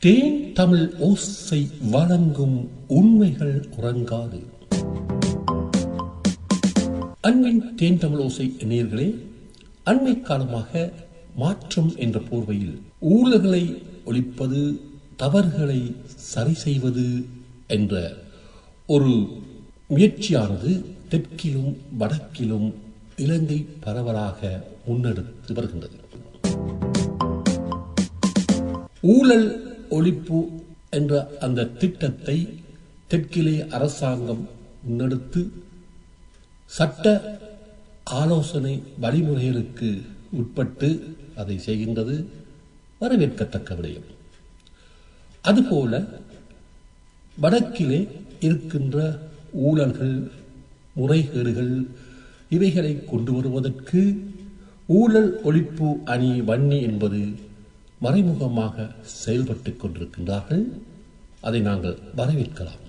தேன் தமிழ் ஓசை வழங்கும் உண்மைகள் உறங்காது. அன்பின் தேன் தமிழ் ஓசை நேர்களே அண்மை காலமாக மாற்றம் என்ற போர்வையில் ஊழல்களை ஒழிப்பது தவறுகளை சரி செய்வது என்ற ஒரு முயற்சியானது தெற்கிலும் வடக்கிலும் இலங்கை பரவலாக முன்னெடுத்து வருகின்றது. ஊழல் ஒழிப்பு என்ற அந்த திட்டத்தை தெற்கிலே அரசாங்கம் முன்னெடுத்து சட்ட ஆலோசனை வழிமுறைகளுக்கு உட்பட்டு அதை செய்கின்றது. வரவேற்கத்தக்க விடயம். அதுபோல வடக்கிலே இருக்கின்ற ஊழல்கள் முறைகேடுகள் இவைகளை கொண்டு வருவதற்கு ஊழல் ஒழிப்பு அணி வன்னி என்பது மறைமுகமாக செயல்பட்டுக் கொண்டிருக்கின்றார்கள். அதை நாங்கள் வரவேற்கலாம்.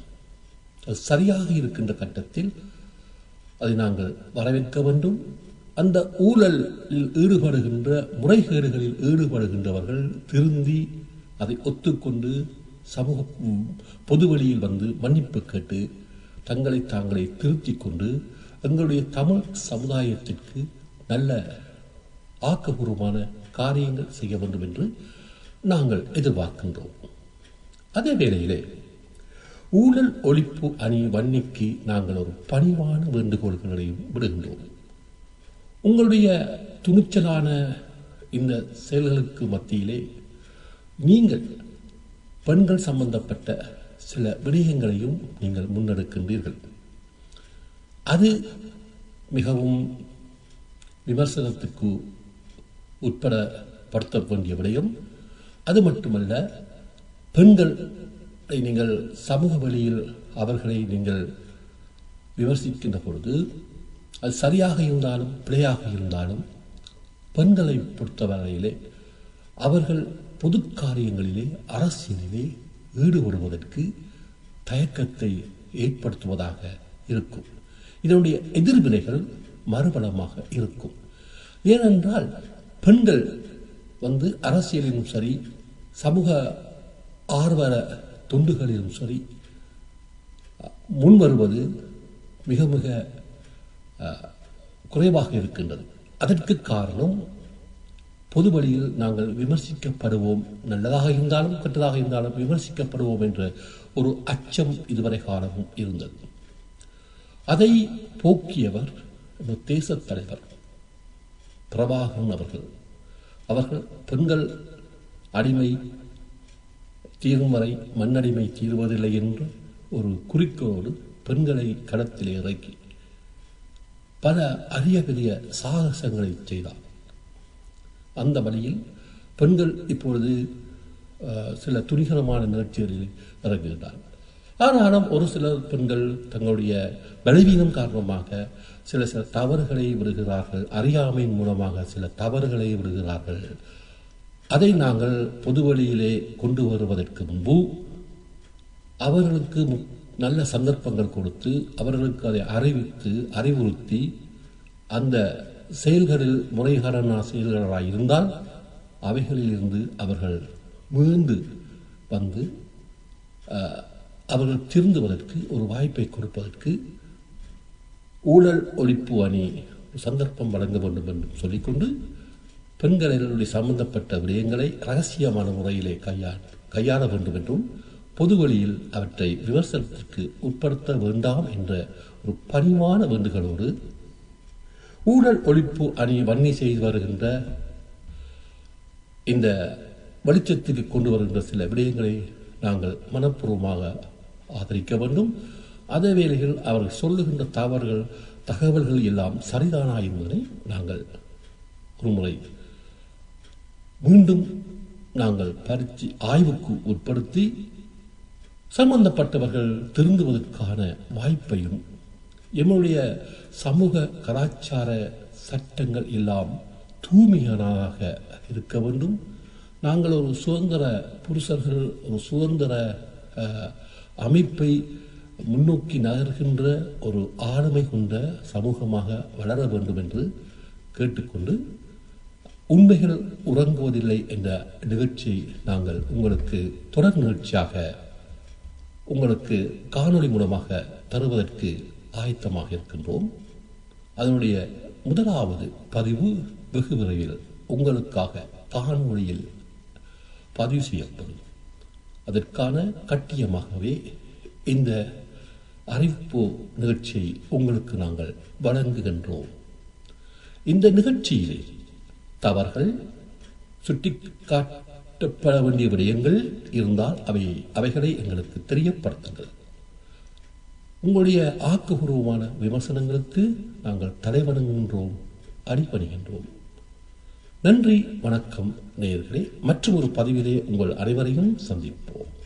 அது சரியாக இருக்கின்ற கட்டத்தில் அதை நாங்கள் வரவேற்க வேண்டும். அந்த ஊழலில் ஈடுபடுகின்ற முறைகேடுகளில் ஈடுபடுகின்றவர்கள் திருந்தி அதை ஒத்துக்கொண்டு சமூக பொதுவெளியில் பொது வழியில் வந்து மன்னிப்பு கேட்டு தங்களை தாங்களே திருத்திக் கொண்டு எங்களுடைய தமிழ் சமுதாயத்திற்கு நல்ல ஆக்கபூர்வமான காரியங்கள் செய்ய வேண்டும் என்று நாங்கள் எதிர்பார்க்கின்றோம். அதே வேளையிலே ஊழல் ஒழிப்பு அணி வன்னிக்கு நாங்கள் ஒரு பணிவான வேண்டுகோள்களையும் விடுகின்றோம். உங்களுடைய துணிச்சலான இந்த செயல்களுக்கு மத்தியிலே நீங்கள் பெண்கள் சம்பந்தப்பட்ட சில விடயங்களையும் நீங்கள் முன்னெடுக்கின்றீர்கள். அது மிகவும் விமர்சனத்துக்கு உட்படப்படுத்த வேண்டிய விடயம் அது மட்டுமல்ல பெண்களை நீங்கள் சமூக வழியில் அவர்களை நீங்கள் விமர்சிக்கின்ற பொழுது அது சரியாக இருந்தாலும் பிழையாக இருந்தாலும் பெண்களை பொறுத்தவரையிலே அவர்கள் பொது காரியங்களிலே அரசியலிலே ஈடுபடுவதற்கு தயக்கத்தை ஏற்படுத்துவதாக இருக்கும். இதனுடைய எதிர்வினைகள் மறுபலமாக இருக்கும். ஏனென்றால் பெண்கள் வந்து அரசியலிலும் சரி சமூக ஆர்வல தொண்டுகளிலும் சரி முன்வருவது மிக மிக குறைவாக இருக்கின்றது. அதற்கு காரணம் பொது வழியில் நாங்கள் விமர்சிக்கப்படுவோம். நல்லதாக இருந்தாலும் கெட்டதாக இருந்தாலும் விமர்சிக்கப்படுவோம் என்ற ஒரு அச்சம் இதுவரை காலமும் இருந்தது. அதை போக்கியவர் நம்ம தேசத் தலைவர். பிரபாகரன் அவர்கள். அவர்கள் பெண்கள் அடிமை தீரும் வரை மண்ணடிமை தீர்வதில்லை என்று ஒரு குறிக்கோடு பெண்களை களத்திலே இறக்கி பல அரிய பெரிய சாகசங்களை செய்தார். அந்த வழியில் பெண்கள் இப்பொழுது சில துணிகரமான நிகழ்ச்சிகளில் இறங்குகின்றார்கள். ஆனாலும் ஒரு சில பெண்கள் தங்களுடைய பலவீனம் காரணமாக சில சில தவறுகளை விடுகிறார்கள். அறியாமையின் மூலமாக சில தவறுகளை விடுகிறார்கள். அதை நாங்கள் பொது வழியிலே கொண்டு வருவதற்கு முன்பு அவர்களுக்கு மு- நல்ல சந்தர்ப்பங்கள் கொடுத்து அவர்களுக்கு அதை அறிவித்து அறிவுறுத்தி அந்த செயல்களில் முறைகரமான செயல்களாக இருந்தால் அவைகளில் இருந்து அவர்கள் மீண்டு வந்து அவர்கள் திருந்துவதற்கு ஒரு வாய்ப்பை கொடுப்பதற்கு ஊழல் ஒழிப்பு அணி சந்தர்ப்பம் வழங்க வேண்டும் என்று சொல்லிக்கொண்டு பெண்களுடைய சம்பந்தப்பட்ட விடயங்களை ரகசியமான முறையிலே கையா கையாள வேண்டும் என்றும் பொது வழியில் அவற்றை விமர்சனத்திற்கு உட்படுத்த வேண்டாம் என்ற ஒரு பணிவான வேண்டுகளோடு ஊழல் ஒழிப்பு அணி வன்னி செய்து வருகின்ற இந்த வெளிச்சத்துக்கு கொண்டு வருகின்ற சில விடயங்களை நாங்கள் மனப்பூர்வமாக ஆதரிக்க வேண்டும் அதே வேளையில் அவர்கள் சொல்லுகின்ற தவறுகள் தகவல்கள் எல்லாம் சரிதானா என்பதனை நாங்கள் ஒருமுறை மீண்டும் நாங்கள் பரிச்சு ஆய்வுக்கு உட்படுத்தி சம்பந்தப்பட்டவர்கள் திருந்துவதற்கான வாய்ப்பையும் எம்முடைய சமூக கலாச்சார சட்டங்கள் எல்லாம் தூய்மையானதாக இருக்க வேண்டும். நாங்கள் ஒரு சுதந்திர புருஷர்கள் ஒரு சுதந்திர அமைப்பை முன்னோக்கி நகர்கின்ற ஒரு ஆளுமை கொண்ட சமூகமாக வளர வேண்டும் என்று கேட்டுக்கொண்டு உண்மைகள் உறங்குவதில்லை என்ற நிகழ்ச்சியை நாங்கள் உங்களுக்கு தொடர் நிகழ்ச்சியாக உங்களுக்கு காணொளி மூலமாக தருவதற்கு ஆயத்தமாக இருக்கின்றோம். அதனுடைய முதலாவது பதிவு வெகு விரைவில் உங்களுக்காக காணொளியில் பதிவு செய்யப்படும். அதற்கான கட்டியமாகவே இந்த அறிவிப்பு நிகழ்ச்சியை உங்களுக்கு நாங்கள் வழங்குகின்றோம். இந்த நிகழ்ச்சியிலே தவறுகள் சுட்டிக்காட்டப்பட வேண்டிய விடயங்கள் இருந்தால் அவை அவைகளை எங்களுக்கு தெரியப்படுத்துங்கள். உங்களுடைய ஆக்கபூர்வமான விமர்சனங்களுக்கு நாங்கள் தலைவணங்குகின்றோம் அடிபணிகின்றோம். நன்றி வணக்கம் நேயர்களே. மற்றும் ஒரு பதிவிலே உங்கள் அனைவரையும் சந்திப்போம்.